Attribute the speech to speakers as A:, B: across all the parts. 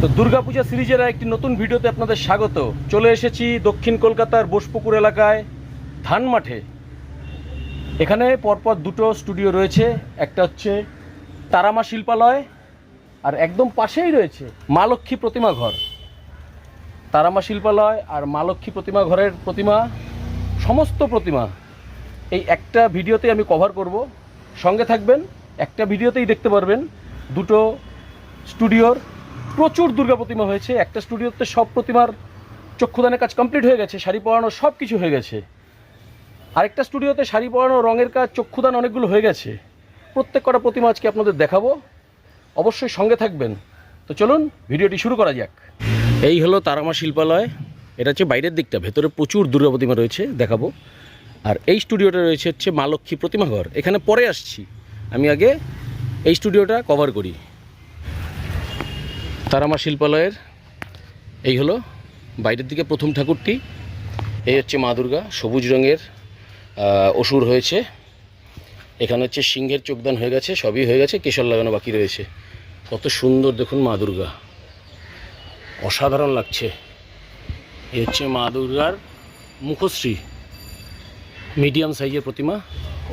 A: পূজা সিরিজের একটি নতুন ভিডিওতে আপনাদের স্বাগত। চলে এসেছি দক্ষিণ কলকাতার বোসপুকুর এলাকায়, ধান মাঠে। এখানে পরপর দুটো স্টুডিও রয়েছে, একটা হচ্ছে তারামা শিল্পালয়, আর একদম পাশেই রয়েছে মা লক্ষ্মী প্রতিমা ঘর। তারামা শিল্পালয় আর মা লক্ষ্মী প্রতিমা ঘরের প্রতিমা, সমস্ত প্রতিমা এই একটা ভিডিওতে আমি কভার করব। সঙ্গে থাকবেন, একটা ভিডিওতেই দেখতে পারবেন দুটো স্টুডিওর প্রচুর দুর্গা প্রতিমা হয়েছে। একটা স্টুডিওতে সব প্রতিমার চক্ষুদানের কাজ কমপ্লিট হয়ে গেছে, শাড়ি পরানো সব কিছু হয়ে গেছে। আরেকটা স্টুডিওতে শাড়ি পরানো, রঙের কাজ, চক্ষুদান অনেকগুলো হয়ে গেছে। প্রত্যেক কটা প্রতিমা আজকে আপনাদের দেখাবো। অবশ্যই সঙ্গে থাকবেন। তো চলুন, ভিডিওটি শুরু করা যাক। এই হলো তারামা শিল্পালয়। এটা হচ্ছে বাইরের দিকটা, ভেতরে প্রচুর দুর্গা প্রতিমা রয়েছে, দেখাবো। আর এই স্টুডিওটা রয়েছে হচ্ছে মা লক্ষ্মী প্রতিমাঘর। এখানে পরে আসছি। আমি আগে এই স্টুডিওটা কভার করি। তারামা শিল্পালয়ের, এই হলো বাইরের দিকে প্রথম ঠাকুরটি। এই হচ্ছে মা দুর্গা, সবুজ রঙের অসুর হয়েছে। এখানে হচ্ছে সিংহের চোখদান হয়ে গেছে, সবই হয়ে গেছে, কেশর লাগানো বাকি রয়েছে। কত সুন্দর দেখুন মা দুর্গা। অসাধারণ লাগছে। এই হচ্ছে মা দুর্গার মুখশ্রী, মিডিয়াম সাইজের প্রতিমা।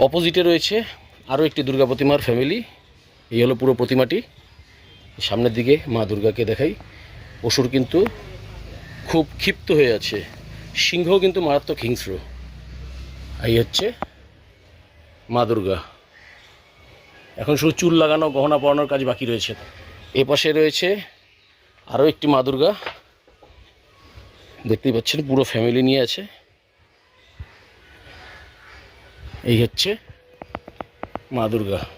A: অপোজিটে রয়েছে আরও একটি দুর্গা প্রতিমার ফ্যামিলি। এই হলো পুরো প্রতিমাটি। সামনের দিকে মা দুর্গাকে দেখাই। অসুর কিন্তু খুব ক্ষিপ্ত হয়ে আছে। সিংহ কিন্তু মারাত্মক হিংস্র। এই হচ্ছে মা দুর্গা। এখন শুধু চুল লাগানো, গহনা পরানোর কাজ বাকি রয়েছে। এ পাশে রয়েছে আরও একটি মা দুর্গা। দেখতেই পাচ্ছেন, পুরো ফ্যামিলি নিয়ে আছে। এই হচ্ছে মা দুর্গা।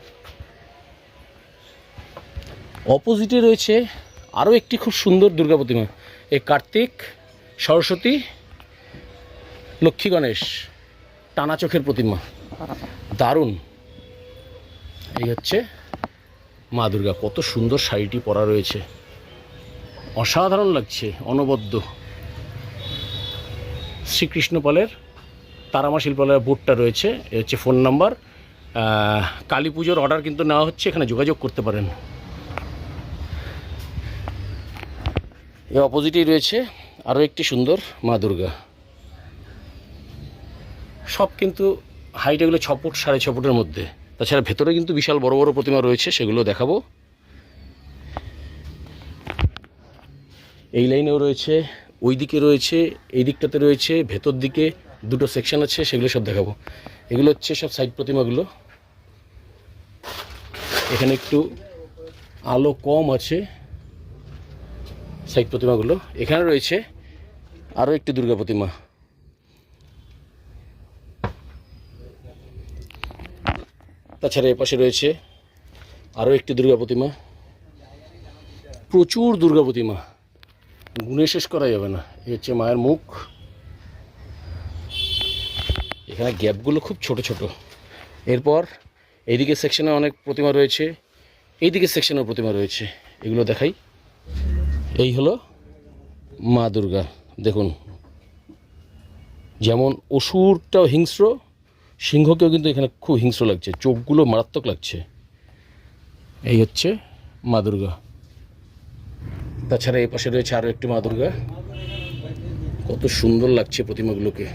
A: অপোজিটে রয়েছে আরও একটি খুব সুন্দর দুর্গা প্রতিমা এই কার্তিক, সরস্বতী, লক্ষ্মী গণেশ, টানা চোখের প্রতিমা। দারুণ। এই হচ্ছে মা দুর্গা। কত সুন্দর শাড়িটি পরা রয়েছে। অসাধারণ লাগছে, অনবদ্য। শ্রীকৃষ্ণ পালের তারামা শিল্পালয়ের বোর্ডটা রয়েছে, এ হচ্ছে ফোন নাম্বার। কালী পুজোর অর্ডার কিন্তু নেওয়া হচ্ছে, এখানে যোগাযোগ করতে পারেন। এর অপোজিটেই রয়েছে আরও একটি সুন্দর মা দুর্গা। সব কিন্তু হাইট এগুলো ছ ফুট, সাড়ে ছ ফুটের মধ্যে। তাছাড়া ভেতরে কিন্তু বিশাল বড় বড় প্রতিমা রয়েছে, সেগুলো দেখাবো। এই লাইনেও রয়েছে, ওই দিকে রয়েছে, এই দিকটাতে রয়েছে, ভেতর দিকে দুটো সেকশন আছে, সেগুলো সব দেখাবো। এগুলো হচ্ছে সব সাইড প্রতিমাগুলো। এখানে একটু আলো কম আছে। সাইড প্রতিমাগুলো। এখানে রয়েছে আরও একটি দুর্গা প্রতিমা। তাছাড়া এপাশে রয়েছে আরও একটি দুর্গা প্রতিমা। প্রচুর দুর্গা প্রতিমা। গুণে শেষ করা যাবে না। এ হচ্ছে মায়ের মুখ। এখানে গ্যাপগুলো খুব ছোট ছোট। এরপর এইদিকে সেকশনে অনেক প্রতিমা রয়েছে। এইদিকে সেকশনের প্রতিমা রয়েছে। এগুলো দেখাই। এই হলো মা দুর্গা। দেখুন, যেমন অসুরটাও হিংস্র, সিংহকেও কিন্তু এখানে খুব হিংস্র লাগছে, চোখগুলো মারাত্মক লাগছে। এই হচ্ছে মা দুর্গা। তাছাড়া এই পাশে রয়েছে আরও একটি মা দুর্গা। কত সুন্দর লাগছে প্রতিমাগুলোকে।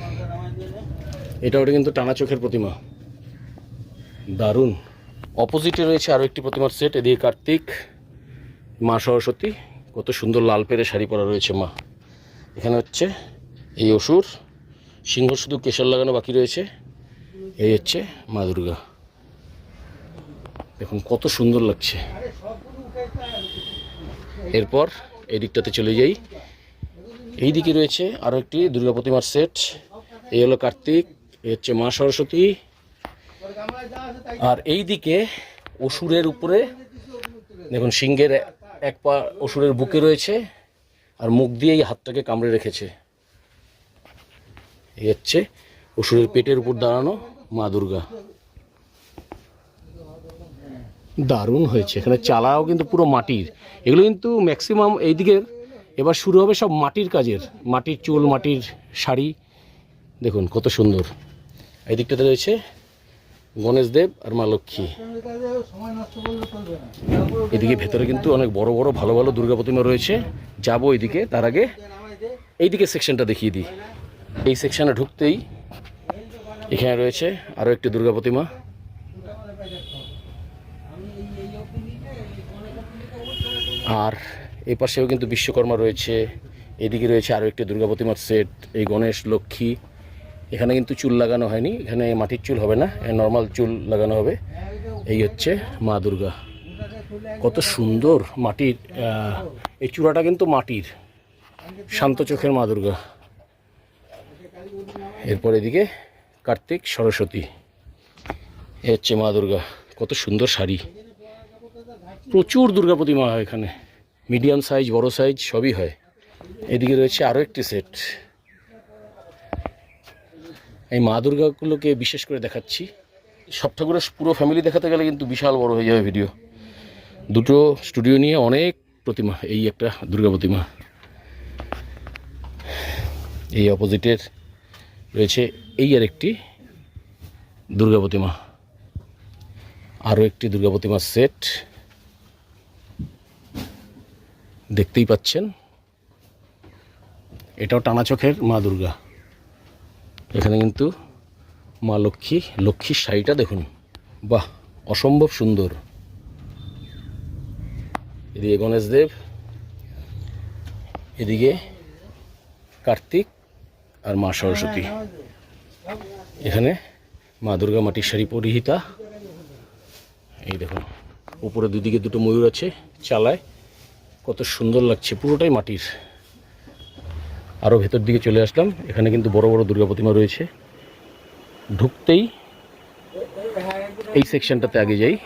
A: এটা ওটা কিন্তু টানা চোখের প্রতিমা। দারুণ। অপোজিটে রয়েছে আরও একটি প্রতিমার সেট, এদিকে কার্তিক, মা সরস্বতী। কত সুন্দর লাল পেরে শাড়ি পরা রয়েছে, মা। এখানে হচ্ছে এই অসুর, সিংহ শুধু কেশর লাগানো বাকি রয়েছে। এই হচ্ছে মা দুর্গা। দেখুন, কত সুন্দর লাগছে। এরপর এই দিকটাতে চলে যাই। এই দিকে রয়েছে আরও একটি দুর্গা প্রতিমার সেট। এই হলো কার্তিক, এই হচ্ছে মা সরস্বতী। আর এই দিকে অসুরের উপরে, দেখুন, সিংহের এক পা অসুরের বুকে রয়েছে আর মুখ দিয়ে এই হাতটাকে কামড়ে রেখেছে। এই হচ্ছে অসুরের পেটের উপর দাঁড়ানো মা দুর্গা। দারুণ হয়েছে। এখানে চালাও কিন্তু পুরো মাটির। এগুলো কিন্তু ম্যাক্সিমাম এই দিকের এবার শুরু হবে সব মাটির কাজের। মাটির চুল, মাটির শাড়ি। দেখুন কত সুন্দর। এই দিকটাতে রয়েছে গণেশদেব আর মা লক্ষ্মী। এদিকে ভেতরে কিন্তু অনেক বড় বড় ভালো ভালো দুর্গা প্রতিমা রয়েছে। যাব এদিকে, তার আগে এইদিকে সেকশনটা দেখিয়ে দিই। এই সেকশনে ঢুকতেই এখানে রয়েছে আরও একটি দুর্গা প্রতিমা। আর এই পাশেও কিন্তু বিশ্বকর্মা রয়েছে। এদিকে রয়েছে আরও একটি দুর্গা প্রতিমার সেট এই গণেশ, লক্ষ্মী। এখানে কিন্তু চুল লাগানো হয়নি, এখানে মাটির চুল হবে না নর্মাল চুল লাগানো হবে। এই হচ্ছে মা দুর্গা। কত সুন্দর মাটির এই চূড়াটা কিন্তু মাটির। শান্ত চোখের মা দুর্গা। এরপর এদিকে কার্তিক সরস্বতী। এ হচ্ছে মা দুর্গা। কত সুন্দর শাড়ি। প্রচুর দুর্গা প্রতিমা হয় এখানে। মিডিয়াম সাইজ, বড় সাইজ, সবই হয়। এদিকে রয়েছে আরও একটি সেট। এই মা দুর্গাগুলোকে বিশেষ করে দেখাচ্ছি। সব ঠাকুরের পুরো ফ্যামিলি দেখাতে গেলে কিন্তু বিশাল বড় হয়ে যাবে ভিডিও দুটো স্টুডিও নিয়ে অনেক প্রতিমা, এই একটা দুর্গা প্রতিমা। এই অপোজিটের রয়েছে এই আর একটি দুর্গা প্রতিমা। আরও একটি দুর্গা প্রতিমার সেট দেখতেই পাচ্ছেন। এটাও টানা চোখের মা দুর্গা। এখানে কিন্তু মা লক্ষ্মী, লক্ষ্মীর শাড়িটা দেখুন। বাহ, অসম্ভব সুন্দর। এদিকে গণেশ দেব, এদিকে কার্তিক আর মা সরস্বতী। এখানে মা দুর্গা মাটির শাড়ি পরিহিতা। এই দেখুন, উপরে দুদিকে দুটো ময়ূর আছে চালায়। কত সুন্দর লাগছে পুরোটাই মাটির। আরও ভেতর দিকে চলে আসলাম। এখানে কিন্তু বড় বড় দুর্গা প্রতিমা রয়েছে। ঢুকতেই এই সেকশনটাতে আগে যাই।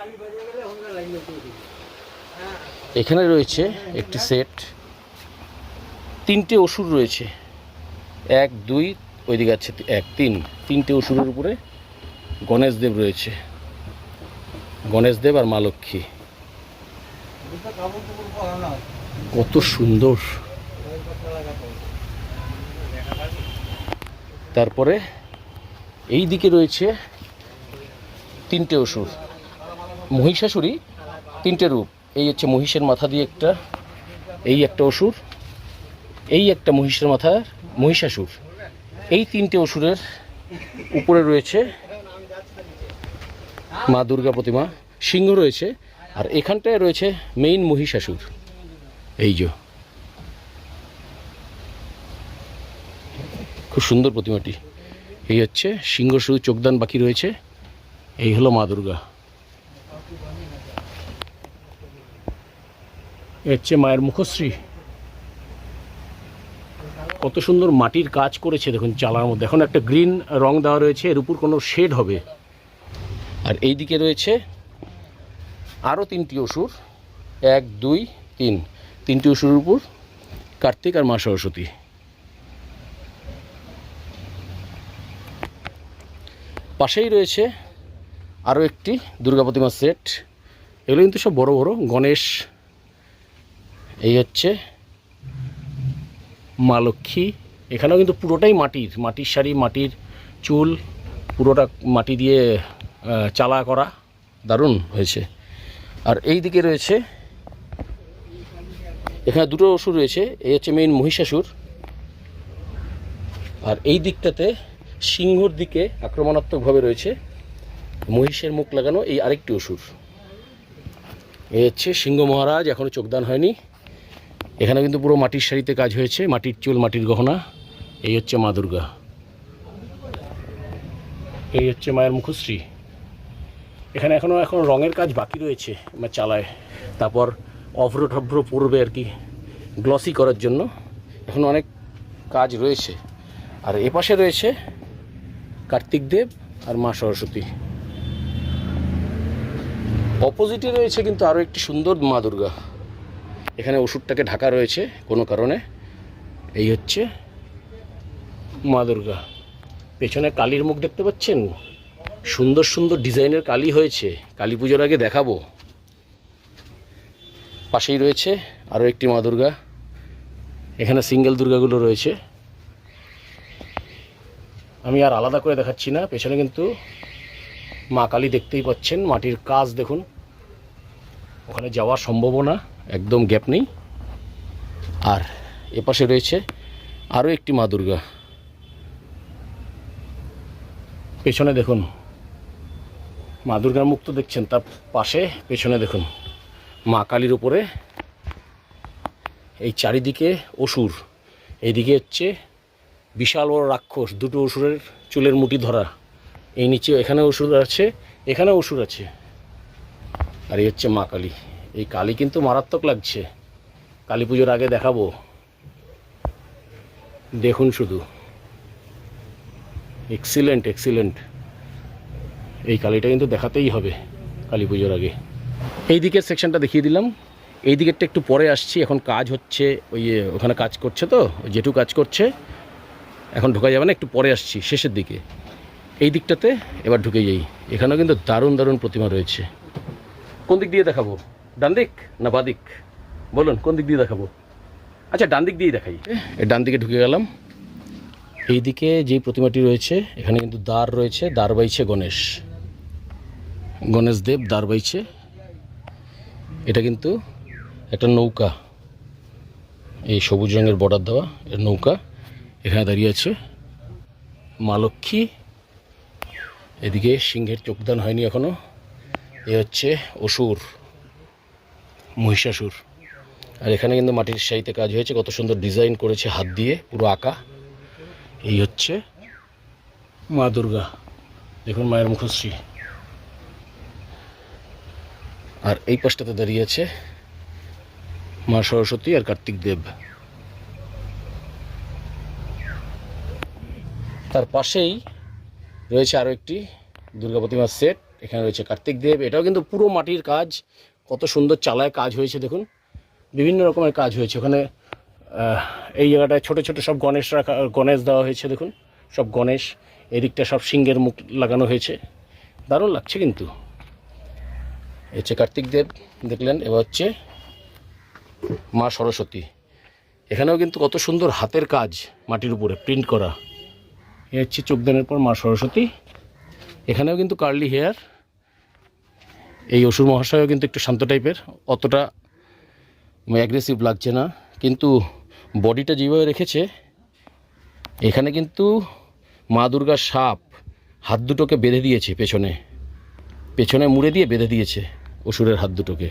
A: এখানে রয়েছে একটি সেট। তিনটে অসুর রয়েছে। এক, দুই, ওইদিকে আছে এক, তিন। তিনটে অসুরের উপরে গণেশদেব রয়েছে। গণেশদেব আর মা লক্ষ্মী। কত সুন্দর। তারপরে এই দিকে রয়েছে তিনটে অসুর। মহিষাসুরী তিনটে রূপ। এই হচ্ছে মহিষের মাথা দিয়ে একটা, এই একটা অসুর, এই একটা মহিষের মাথার মহিষাসুর। এই তিনটে অসুরের উপরে রয়েছে মা দুর্গা প্রতিমা, সিংহ রয়েছে, আর এখানটায় রয়েছে মেইন মহিষাসুর। এই যে। খুব সুন্দর প্রতিমাটি। এই হচ্ছে সিংহ শুধু চোখদান বাকি রয়েছে। এই হলো মা দুর্গা। হচ্ছে মায়ের মুখশ্রী। কত সুন্দর মাটির কাজ করেছে দেখুন চালার মধ্যে। এখন একটা গ্রিন রং দেওয়া রয়েছে, এর উপর কোনো শেড হবে। আর এই দিকে রয়েছে আরও তিনটি অসুর। এক, দুই, তিন। তিনটি অসুরের উপর কার্তিক আর মা সরস্বতী। পাশেই রয়েছে আরও একটি দুর্গা প্রতিমার সেট। এগুলো কিন্তু সব বড় বড়। গণেশ, এই হচ্ছে মা লক্ষ্মী। এখানেও কিন্তু পুরোটাই মাটির মাটির শাড়ি, মাটির চুল, পুরোটা মাটি দিয়ে চালা করা দারুণ হয়েছে। আর এই দিকে রয়েছে, এখানে দুটো অসুর রয়েছে, এই হচ্ছে মেইন মহিষাসুর। আর এই দিকটাতে সিংহর দিকে আক্রমণাত্মকভাবে রয়েছে মহিষের মুখ লাগানো এই আরেকটি অসুর। এই হচ্ছে সিংহ মহারাজ এখনও চোখদান হয়নি। এখানে কিন্তু পুরো মাটির শাড়িতে কাজ হয়েছে, মাটির চুল, মাটির গহনা। এই হচ্ছে মা দুর্গা। এই হচ্ছে মায়ের মুখশ্রী। এখানে এখনও এখন রঙের কাজ বাকি রয়েছে চালায়। তারপর অভ্র টভ্র পড়বে আর কি গ্লসি করার জন্য এখন অনেক কাজ রয়েছে। আর এ পাশে রয়েছে কার্তিক দেব আর মা সরস্বতী। অপোজিটে রয়েছে কিন্তু আরও একটি সুন্দর মা দুর্গা। এখানে ওষুধটাকে ঢাকা রয়েছে কোনো কারণে। এই হচ্ছে মা দুর্গা। পেছনে কালীর মুখ দেখতে পাচ্ছেন? সুন্দর সুন্দর ডিজাইনের কালী হয়েছে। কালী পুজোর আগে দেখাবো। পাশেই রয়েছে আরও একটি মা দুর্গা। এখানে সিঙ্গেল দুর্গাগুলো রয়েছে। আমি আর আলাদা করে দেখাচ্ছি না। পেছনে কিন্তু মা কালী দেখতেই পাচ্ছেন, মাটির কাজ দেখুন। ওখানে যাওয়ার সম্ভাবনা, একদম গ্যাপ নেই। আর এপাশে রয়েছে আরও একটি মা দুর্গা। পেছনে দেখুন, মা দুর্গার মুখ তো দেখছেন, তার পাশে পেছনে দেখুন, মা কালীর উপরে। এই চারিদিকে অসুর, এইদিকে হচ্ছে বিশাল বড় রাক্ষস, দুটো অসুরের চুলের মুঠি ধরা। এই নিচে এখানে অসুর আছে, এখানে অসুর আছে। আর এই হচ্ছে মা কালী। এই কালী কিন্তু মারাত্মক লাগছে। কালী পুজোর আগে দেখাবো। দেখুন শুধু। এক্সিলেন্ট এক্সিলেন্ট এই কালীটা কিন্তু দেখাতেই হবে কালী পুজোর আগে। এই দিকের সেকশনটা দেখিয়ে দিলাম। এই দিকেরটা একটু পরে আসছি। এখন কাজ হচ্ছে, ওই ওখানে কাজ করছে তো জেঠু কাজ করছে। এখন ঢোকা যাবে না, একটু পরে আসছি, শেষের দিকে। এই দিকটাতে এবার ঢুকে যাই এখানেও কিন্তু দারুণ দারুণ প্রতিমা রয়েছে। কোন দিক দিয়ে দেখাবো? ডান দিক না বাদিক বলুন, কোন দিক দিয়ে দেখাবো? আচ্ছা ডান দিক দিয়েই দেখাই। ডান দিকে ঢুকে গেলাম। এই দিকে যেই প্রতিমাটি রয়েছে, এখানে কিন্তু দ্বার রয়েছে, দ্বার বাইছে গণেশ। গণেশ দেব দ্বার বাইছে। এটা কিন্তু একটা নৌকা। এই সবুজ রঙের বর্ডার দেওয়া এর নৌকা। এখানে দাঁড়িয়ে আছে? মা লক্ষ্মী? এদিকে সিংহের চোখদান হয়নি এখনও। এ হচ্ছে অসুর, মহিষাসুর। আর এখানে কিন্তু মাটির শাড়িতে কাজ হয়েছে, কত সুন্দর ডিজাইন করেছে হাত দিয়ে, পুরো আঁকা। এই হচ্ছে মা দুর্গা, দেখুন মায়ের মুখশ্রী। আর এই পাশটাতে দাঁড়িয়ে আছে মা সরস্বতী আর কার্তিক দেব। তার পাশেই রয়েছে আরও একটি দুর্গা প্রতিমার সেট এখানে রয়েছে কার্তিক দেব। এটাও কিন্তু পুরো মাটির কাজ, কত সুন্দর চালায় কাজ হয়েছে, দেখুন। বিভিন্ন রকমের কাজ হয়েছে। ওখানে এই জায়গাটায় ছোট ছোট সব গণেশ রাখা, গণেশ দেওয়া হয়েছে, দেখুন। সব গণেশ, এদিকটা সব সিংহের মুখ লাগানো হয়েছে। দারুণ লাগছে কিন্তু। হচ্ছে কার্তিক দেব, দেখলেন। এবার হচ্ছে মা সরস্বতী। এখানেও কিন্তু কত সুন্দর হাতের কাজ মাটির উপরে প্রিন্ট করা। এ হচ্ছে চোখদানের পর মা সরস্বতী। এখানেও কিন্তু কার্লি হেয়ার এই অসুর মহাশয়ও কিন্তু একটু শান্ত টাইপের, অতটা অ্যাগ্রেসিভ লাগছে না। কিন্তু বডিটা যেভাবে রেখেছে, এখানে কিন্তু মা দুর্গার সাপ হাত দুটোকে বেঁধে দিয়েছে পেছনে। পেছনে মুড়ে দিয়ে বেঁধে দিয়েছে অসুরের হাত দুটোকে।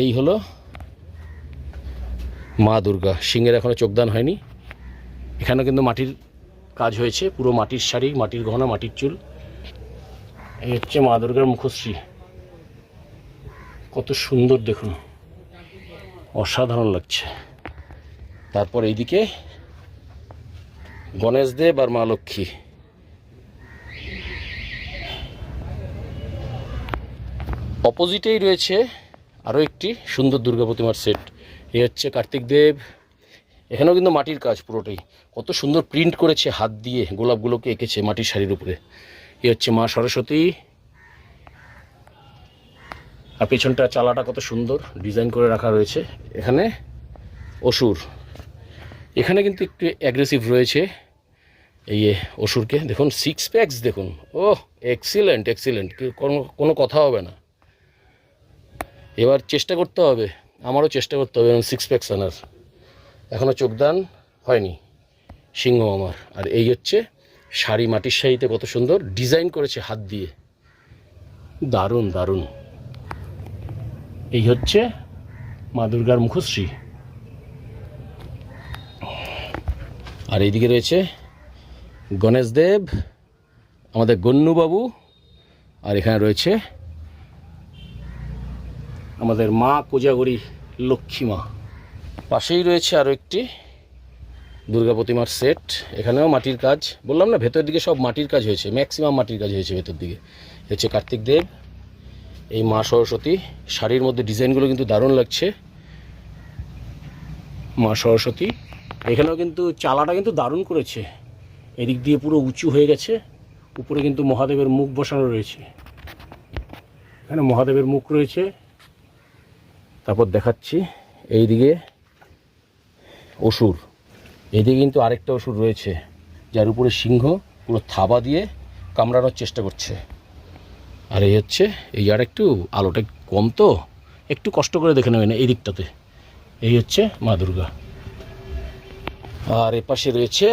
A: এই হলো মা দুর্গা। সিংহের এখনও চোখদান হয়নি। এখানেও কিন্তু মাটির কাজ হয়েছে, পুরো মাটির শাড়ি, মাটির গহনা, মাটির চুল। এই হচ্ছে মা দুর্গার মুখশ্রী। কত সুন্দর দেখুন। অসাধারণ লাগছে। তারপর এইদিকে গণেশ দেব আর মা লক্ষ্মী। অপোজিটেই রয়েছে আরও একটি সুন্দর দুর্গা প্রতিমার সেট। এ হচ্ছে কার্তিক দেব এখানেও কিন্তু মাটির কাজ পুরোটাই। কত সুন্দর প্রিন্ট করেছে হাত দিয়ে, গোলাপগুলোকে এঁকেছে মাটির শাড়ির উপরে। এ হচ্ছে মা সরস্বতী। আর পেছনটা চালাটা কত সুন্দর ডিজাইন করে রাখা রয়েছে। এখানে অসুর। এখানে কিন্তু একটু অ্যাগ্রেসিভ রয়েছে এই অসুরকে। দেখুন সিক্স প্যাকস দেখুন। ও এক্সিলেন্ট এক্সিলেন্ট কোনো কথা হবে না। এবার চেষ্টা করতে হবে, আমারও চেষ্টা করতে হবে সিক্স প্যাকস আনার। এখনও চোখদান হয়নি, সিংহ আমার। আর এই হচ্ছে শাড়ি মাটির শাড়িতে কত সুন্দর ডিজাইন করেছে হাত দিয়ে। দারুণ দারুণ। এই হচ্ছে মা দুর্গার মুখশ্রী। আর এইদিকে রয়েছে গণেশ দেব, আমাদের গন্নুবাবু আর এখানে রয়েছে আমাদের মা কোজাগরি লক্ষ্মী মা। পাশেই রয়েছে আরও একটি দুর্গা প্রতিমার সেট। এখানেও মাটির কাজ। বললাম না, ভেতর দিকে সব মাটির কাজ হয়েছে। ম্যাক্সিমাম মাটির কাজ হয়েছে ভেতর দিকে। হচ্ছে কার্তিক দেব, এই মা সরস্বতী। শাড়ির মধ্যে ডিজাইনগুলো কিন্তু দারুণ লাগছে। মা সরস্বতী। এখানেও কিন্তু চালাটা কিন্তু দারুণ করেছে। এদিক দিয়ে পুরো উঁচু হয়ে গেছে। উপরে কিন্তু মহাদেবের মুখ বসানো রয়েছে। এখানে মহাদেবের মুখ রয়েছে। তারপর দেখাচ্ছি। এইদিকে অসুর। এদিকে কিন্তু আরেকটা অসুর রয়েছে, যার উপরে সিংহ পুরো থাবা দিয়ে কামড়ানোর চেষ্টা করছে। আর এই হচ্ছে, এই আর একটু আলোটা কম তো, একটু কষ্ট করে দেখে নেবেন এই দিকটাতে। এই হচ্ছে মা দুর্গা। আর এ পাশে রয়েছে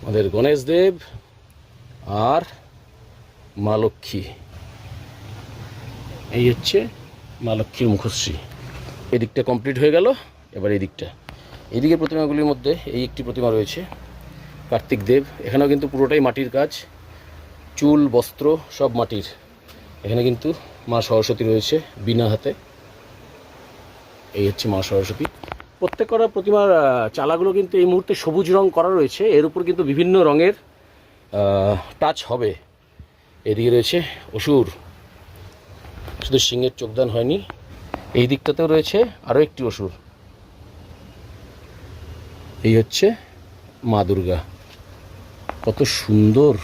A: আমাদের গণেশ দেব আর মা লক্ষ্মী। এই হচ্ছে মা লক্ষ্মীর মুখশ্রী। এদিকটা কমপ্লিট হয়ে গেল, এবার এই এদিকের প্রতিমাগুলির মধ্যে এই একটি প্রতিমা রয়েছে, কার্তিক দেব। এখানেও কিন্তু পুরোটাই মাটির কাজ। চুল, বস্ত্র সব মাটির। এখানে কিন্তু মা সরস্বতী রয়েছে বিনা হাতে। এই হচ্ছে মা সরস্বতী। প্রত্যেক করা প্রতিমার চালাগুলো কিন্তু এই মুহূর্তে সবুজ রং করা রয়েছে। এর উপর কিন্তু বিভিন্ন রঙের টাচ হবে। এদিকে রয়েছে অসুর। শুধু সিংহের চোখদান হয়নি। এই দিকটাতেও রয়েছে আরও একটি অসুর। এই হচ্ছে মা দুর্গা। কত সুন্দর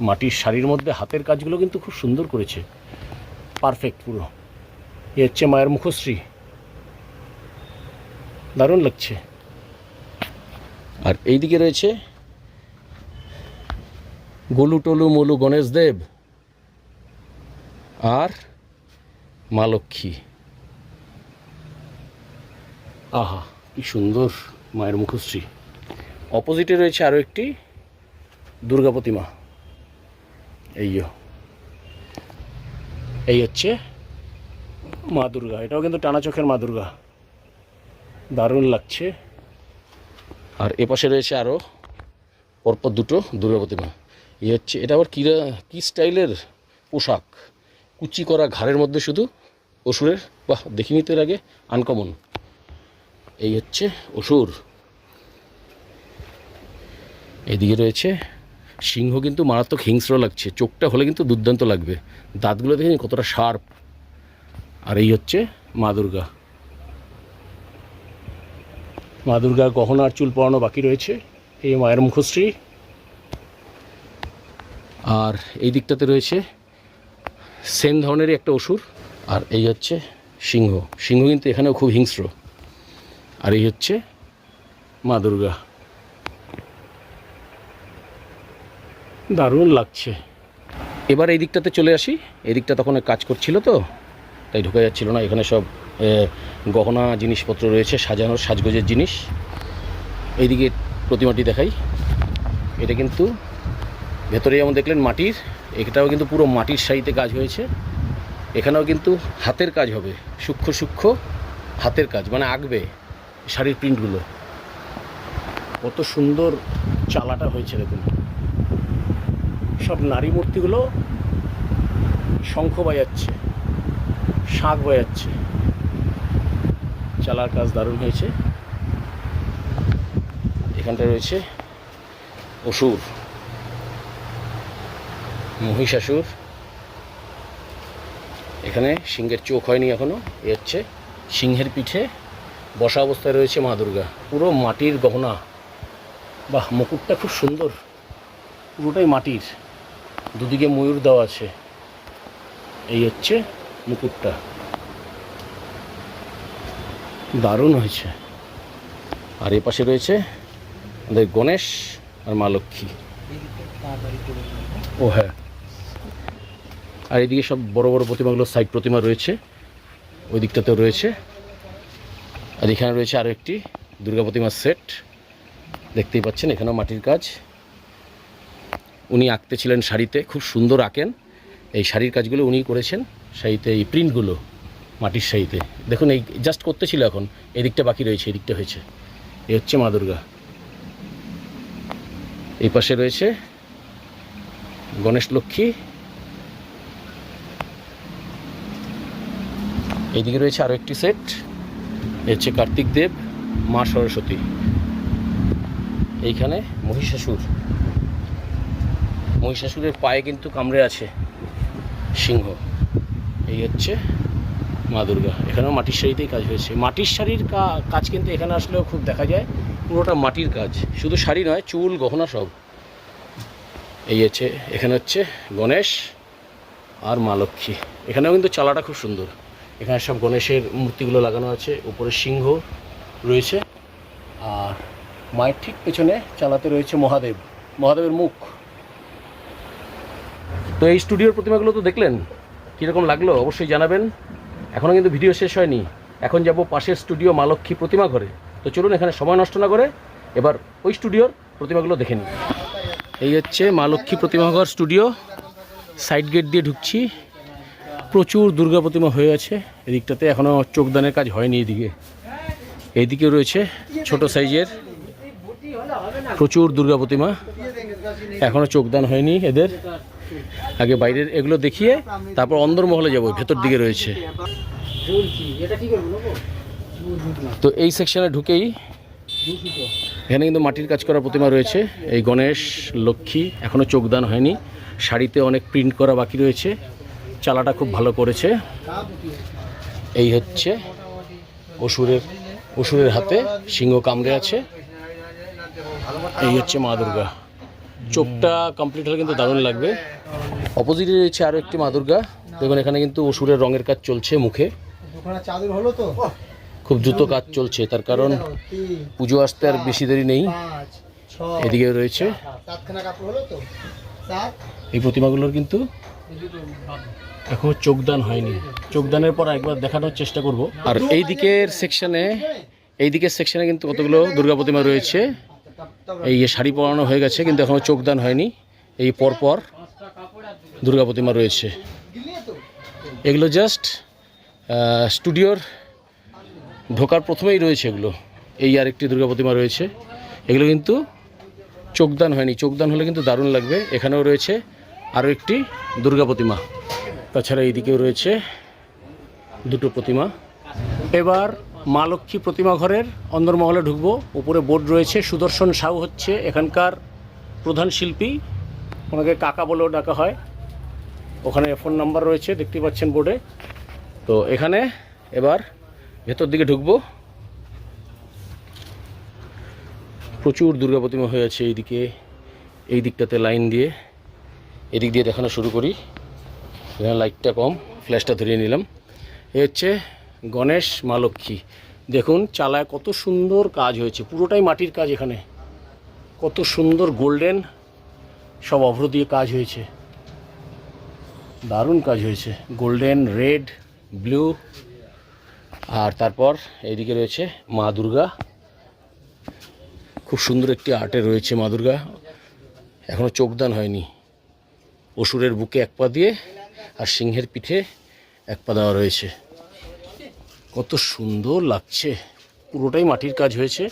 A: মাটির শাড়ির মধ্যে হাতের কাজগুলো কিন্তু খুব সুন্দর করেছে। পারফেক্ট পুরো। এ হচ্ছে মায়ের মুখশ্রী। দারুণ লাগছে। আর এই দিকে রয়েছে গোলু টলু মলু গণেশ দেব আর মা লক্ষ্মী। আহা, কি সুন্দর। মায়ের মুখশ্রী। অপোজিটে রয়েছে আরও একটি দুর্গা প্রতিমা। এই এই হচ্ছে মা দুর্গা। এটাও কিন্তু টানা চোখের মা দুর্গা। দারুণ লাগছে। আর এ পাশে রয়েছে আরও পরপর দুটো দুর্গা প্রতিমা। এই হচ্ছে, এটা আবার কীরা, কী স্টাইলের পোশাক? কুচি করা ঘাড়ের মধ্যে শুধু অসুরের? বাহ, দেখিনি তো এর আগে। আনকমন এই হচ্ছে অসুর। এদিকে রয়েছে, সিংহ কিন্তু মারাত্মক হিংস্র লাগছে, চোখটা হলে কিন্তু দুর্দান্ত লাগবে। দাঁতগুলো দেখেন কতটা শার্প। আর এই হচ্ছে মা দুর্গা। মা দুর্গার গহনা আর চুল পরানো বাকি রয়েছে, এই মায়ের মুখশ্রী। আর এই দিকটাতে রয়েছে সেম ধরনেরই একটা অসুর, আর এই হচ্ছে সিংহ। সিংহ কিন্তু এখানেও খুব হিংস্র। আর এই হচ্ছে মা দুর্গা। দারুণ লাগছে। এবার এই দিকটাতে চলে আসি। এই দিকটা তখন কাজ করছিল তো, তাই ঢোকা যাচ্ছিল না। এখানে সব গহনা, জিনিসপত্র রয়েছে সাজানোর সাজগোজের জিনিস। এইদিকে প্রতিমাটি দেখাই। এটা কিন্তু ভেতরে যেমন দেখলেন মাটির, এটাও কিন্তু পুরো মাটির সাইতে কাজ হয়েছে। এখানেও কিন্তু হাতের কাজ হবে, সূক্ষ্ম সূক্ষ্ম হাতের কাজ মানে আঁকবে। শাড়ির প্রিন্টগুলো। কত সুন্দর চালাটা হয়েছে দেখুন। সব নারী মূর্তিগুলো শঙ্খ বাজাচ্ছে, শাঁখ বাজাচ্ছে। চালার কাজ দারুণ হয়েছে। এখানটা রয়েছে অসুর মহিষাসুর এখানে সিংহের চোখ হয়নি এখনও, এ হচ্ছে সিংহের পিঠে। বসা অবস্থায় রয়েছে মা দুর্গা। পুরো মাটির গহনা। বাহ, মুকুটটা খুব সুন্দর। পুরোটাই মাটির। দুদিকে ময়ূর দেওয়া আছে। এই হচ্ছে মুকুটটা। দারুণ হয়েছে। আর এ পাশে রয়েছে আমাদের গণেশ আর মা লক্ষ্মী। ও হ্যাঁ। আর এদিকে সব বড় বড় প্রতিমাগুলো, সাইড প্রতিমা রয়েছে। ওই দিকটাতেও রয়েছে। আর এখানে রয়েছে আরও একটি দুর্গা প্রতিমার সেট। দেখতেই পাচ্ছেন, এখানেও মাটির কাজ। উনি আঁকতে ছিলেন শাড়িতে, খুব সুন্দর আঁকেন। এই শাড়ির কাজগুলো উনি করেছেন, শাড়িতে এই প্রিন্টগুলো মাটির শাড়িতে। দেখুন, এই জাস্ট করতে ছিল এখন এদিকটা বাকি রয়েছে এদিকটা হয়েছে। এ হচ্ছে মা দুর্গা। এই পাশে রয়েছে গণেশ লক্ষ্মী। এইদিকে রয়েছে আরও একটি সেট। হচ্ছে কার্তিক দেব, মা সরস্বতী। এইখানে মহিষাসুর। মহিষাসুরের পায়ে কিন্তু কামড়ে আছে সিংহ। এই হচ্ছে মা দুর্গা। এখানেও মাটির শাড়িতেই কাজ হয়েছে। মাটির শাড়ির কাজ কিন্তু এখানে আসলেও খুব দেখা যায়। পুরোটা মাটির কাজ। শুধু শাড়ি নয়, চুল, গহনা সব। এই হচ্ছে, এখানে হচ্ছে গণেশ আর মা লক্ষ্মী। এখানেও কিন্তু চালাটা খুব সুন্দর। এখানে সব গণেশের মূর্তিগুলো লাগানো আছে। উপরে সিংহ রয়েছে। আর মায়ের ঠিক পেছনে চালাতে রয়েছে মহাদেব। মহাদেবের মুখ। তো এই স্টুডিওর প্রতিমাগুলো তো দেখলেন, কীরকম লাগল অবশ্যই জানাবেন। এখনও কিন্তু ভিডিও শেষ হয়নি। এখন যাব পাশের স্টুডিও মালক্ষী প্রতিমা ঘরে। তো চলুন এখানে সময় নষ্ট না করে এবার ওই স্টুডিওর প্রতিমাগুলো দেখে নিই। এই হচ্ছে মালক্ষী প্রতিমাঘর স্টুডিও। সাইড গেট দিয়ে ঢুকছি। প্রচুর দুর্গা প্রতিমা হয়ে আছে এদিকটাতে এখনও চোখদানের কাজ হয়নি এদিকে। এইদিকে রয়েছে ছোট সাইজের প্রচুর দুর্গা প্রতিমা এখনও চোখদান হয়নি এদের। আগে বাইরের এগুলো দেখিয়ে তারপর অন্দরমহলে যাব, ভেতর দিকে রয়েছে। তো এই সেকশনে ঢুকেই এখানে কিন্তু মাটির কাজ করা প্রতিমা রয়েছে। এই গণেশ, লক্ষ্মী এখনও চোখদান হয়নি। শাড়িতে অনেক প্রিন্ট করা বাকি রয়েছে। চালাটা খুব ভালো করেছে। এই হচ্ছে অসুরের অসুরের হাতে সিংহ কামড়ে আছে। এই হচ্ছে মা দুর্গা। চোখটা কমপ্লিট হলে কিন্তু দারুণ লাগবে। অপোজিটে রয়েছে আরও একটি মা দুর্গা। দেখুন, এখানে কিন্তু অসুরের রঙের কাজ চলছে মুখে। খুব দ্রুত কাজ চলছে, তার কারণ পুজো আসতে আর বেশি দেরি নেই। এদিকে রয়েছে। এই প্রতিমাগুলোর কিন্তু এখনও চোখদান হয়নি। চোখদানের পর একবার দেখানোর চেষ্টা করব। আর এই দিকের সেকশনে এই দিকের সেকশনে কিন্তু কতগুলো দুর্গা প্রতিমা রয়েছে। এই শাড়ি পরানো হয়ে গেছে, কিন্তু এখনও চোখদান হয়নি। এই পরপর দুর্গা প্রতিমা রয়েছে। এগুলো জাস্ট স্টুডিওর ঢোকার প্রথমেই রয়েছে এগুলো। এই আরেকটি দুর্গা প্রতিমা রয়েছে। এগুলো কিন্তু চোখদান হয়নি। চোখদান হলে কিন্তু দারুণ লাগবে। এখানেও রয়েছে আরও একটি দুর্গা প্রতিমা। তাছাড়া এইদিকেও রয়েছে দুটো প্রতিমা। এবার মা লক্ষ্মী প্রতিমা ঘরের অন্দরমহলে ঢুকবো। উপরে বোর্ড রয়েছে, সুদর্শন সাউ হচ্ছে, এখানকার প্রধান শিল্পী। ওনাকে কাকা বলেও ডাকা হয়। ওখানে ফোন নাম্বার রয়েছে, দেখতে পাচ্ছেন বোর্ডে। তো এখানে এবার ভেতর দিকে ঢুকবো। প্রচুর দুর্গা প্রতিমা হয়ে আছে এইদিকে, এই দিকটাতে লাইন দিয়ে। এদিক দিয়ে দেখানো শুরু করি। এখানে লাইটটা কম ফ্ল্যাশটা ধরিয়ে নিলাম। এ হচ্ছে গণেশ মা লক্ষ্মী। দেখুন, চালায় কত সুন্দর কাজ হয়েছে, পুরোটাই মাটির কাজ এখানে। কত সুন্দর গোল্ডেন সব অভ্র দিয়ে কাজ হয়েছে। দারুণ কাজ হয়েছে গোল্ডেন রেড ব্লু আর তারপর এইদিকে রয়েছে মা দুর্গা। খুব সুন্দর একটি আর্টে রয়েছে মা দুর্গা। এখনও চোখদান হয়নি। অসুরের বুকে এক পা দিয়ে আর সিংহের পিঠে এক পা দেওয়া রয়েছে। কত সুন্দর লাগছে। পুরোটাই মাটির কাজ হয়েছে।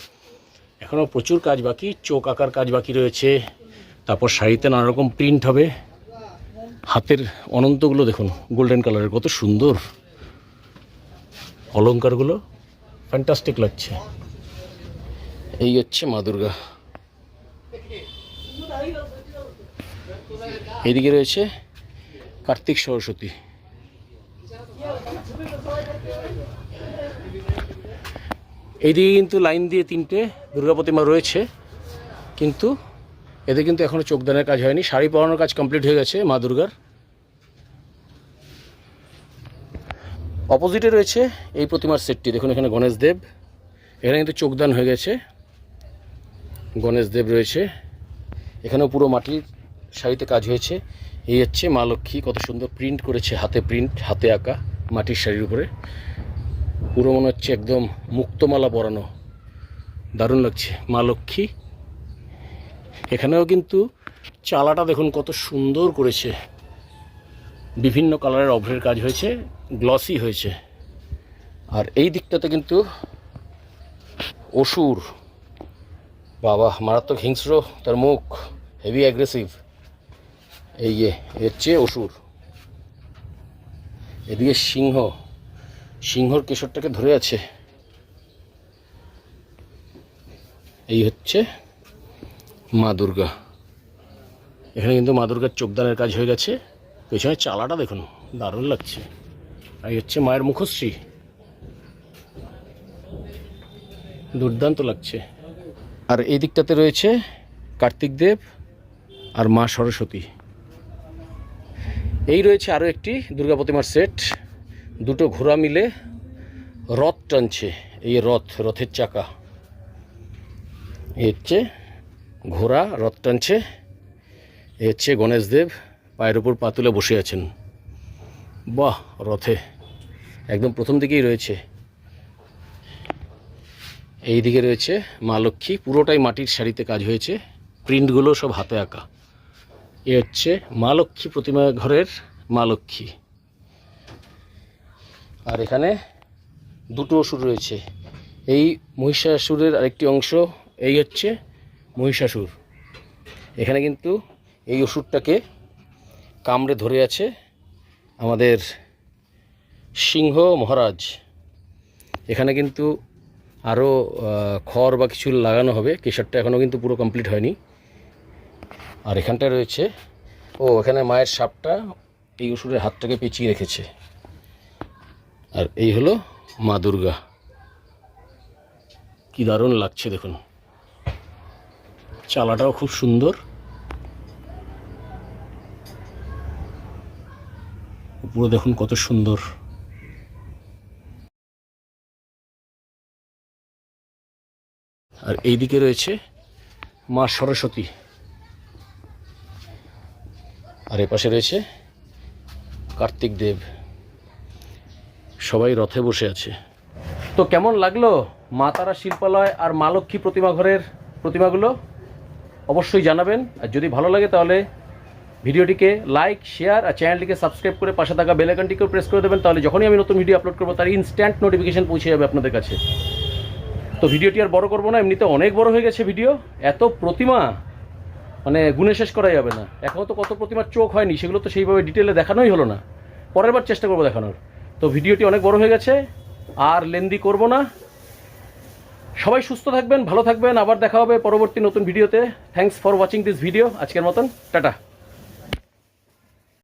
A: এখনও প্রচুর কাজ বাকি, চোখ আঁকার কাজ বাকি রয়েছে। তারপর শাড়িতে নানা রকম প্রিন্ট হবে। হাতের অনন্তগুলো দেখুন গোল্ডেন কালারের কত সুন্দর। অলংকারগুলো ফ্যান্টাস্টিক লাগছে। এই হচ্ছে মা দুর্গা। এইদিকে রয়েছে কার্তিক সরস্বতী। এইদিকে কিন্তু লাইন দিয়ে তিনটে দুর্গা প্রতিমা রয়েছে, কিন্তু এদের কিন্তু এখনও চোখদানের কাজ হয়নি। শাড়ি পরানোর কাজ কমপ্লিট হয়ে গেছে মা দুর্গার। অপোজিটে রয়েছে এই প্রতিমার সেটটি। দেখুন এখানে গণেশ দেব। এখানে কিন্তু চোখদান হয়ে গেছে। গণেশ দেব রয়েছে। এখানেও পুরো মাটির শাড়িতে কাজ হয়েছে। এই হচ্ছে মা লক্ষ্মী, কত সুন্দর প্রিন্ট করেছে হাতে প্রিন্ট হাতে আঁকা, মাটির শাড়ির উপরে। পুরো মনে হচ্ছে একদম মুক্তমালা পরানো। দারুণ লাগছে। মা লক্ষ্মী, এখানেও কিন্তু চালাটা দেখুন কত সুন্দর করেছে। বিভিন্ন কালারের অভ্রের কাজ হয়েছে গ্লসি হয়েছে। আর এই দিকটাতে কিন্তু অসুর। বাবা, মারাত্মক হিংস্র, তার মুখ হেভি অ্যাগ্রেসিভ এই যে, এর চেয়ে অসুর। এদিকে সিংহ, সিংহর কেশরটাকে ধরে আছে। এই হচ্ছে মা দুর্গা। এখানে কিন্তু মা দুর্গার চোখদানের কাজ হয়ে গেছে। পেছনে চালাটা দেখুন, দারুণ লাগছে। এই হচ্ছে মায়ের মুখশ্রী। দুর্দান্ত লাগছে। আর এই দিকটাতে রয়েছে কার্তিক দেব আর মা সরস্বতী। এই রয়েছে আরও একটি দুর্গা প্রতিমার সেট। দুটো ঘোড়া মিলে রথ টানছে। এই রথ, রথের চাকা। এই হচ্ছে ঘোড়া, রথ টানছে। এ হচ্ছে গণেশ দেব পায়ের ওপর পা তুলে বসে আছেন। বাহ, রথে। একদম প্রথম দিকেই রয়েছে। এই দিকে রয়েছে মা লক্ষ্মী। পুরোটাই মাটির শাড়িতে কাজ হয়েছে। প্রিন্টগুলো সব হাতে আঁকা। এ হচ্ছে মা লক্ষ্মী প্রতিমা ঘরের মা লক্ষ্মী। আর এখানে দুটো অসুর রয়েছে। এই মহিষাসুরের আরেকটি অংশ, এই হচ্ছে মহিষাসুর। এখানে কিন্তু এই অসুরটাকে কামড়ে ধরে আছে আমাদের সিংহ মহারাজ। এখানে কিন্তু আরও খড় বা কিছু লাগানো হবে। কেশরটা এখনও কিন্তু পুরো কমপ্লিট হয়নি। আর এখানটায় রয়েছে। ও, এখানে মায়ের সাপটা এই অসুরের হাতটাকে পেঁচিয়ে রেখেছে। আর এই হলো মা দুর্গা। কি দারুণ লাগছে দেখুন। চালাটাও খুব সুন্দর। পুরো দেখুন কত সুন্দর। আর এই দিকে রয়েছে মা সরস্বতী। আর এ পাশে রয়েছে কার্তিক দেব। সবাই রথে বসে আছে। তো কেমন লাগল মা তারা শিল্পালয় আর মা লক্ষ্মী প্রতিমা ঘরের প্রতিমাগুলো? অবশ্যই জানাবেন। আর যদি ভালো লাগে তাহলে ভিডিওটিকে লাইক, শেয়ার আর চ্যানেলটিকে সাবস্ক্রাইব করে পাশে থাকা বেল আইকনটিকেও প্রেস করে দেবেন তাহলে যখনই আমি নতুন ভিডিও আপলোড করব তার ইনস্ট্যান্ট নোটিফিকেশান পৌঁছে যাবে আপনাদের কাছে। তো ভিডিওটি আর বড় করব না, এমনিতে অনেক বড় হয়ে গেছে ভিডিও। এত প্রতিমা মানে গুণে শেষ করাই যাবে না। এখনও তো কত প্রতিমার চোখ হয়নি, সেগুলো তো সেইভাবে ডিটেলে দেখানোই হলো না। পরের বার চেষ্টা করব দেখানোর। তো ভিডিওটি অনেক বড় হয়ে গেছে, আর লেন্দি করব না। সবাই সুস্থ থাকবেন, ভালো থাকবেন, আবার দেখা হবে পরবর্তী নতুন ভিডিওতে। Thanks for watching this video আজকের মতন, টাটা।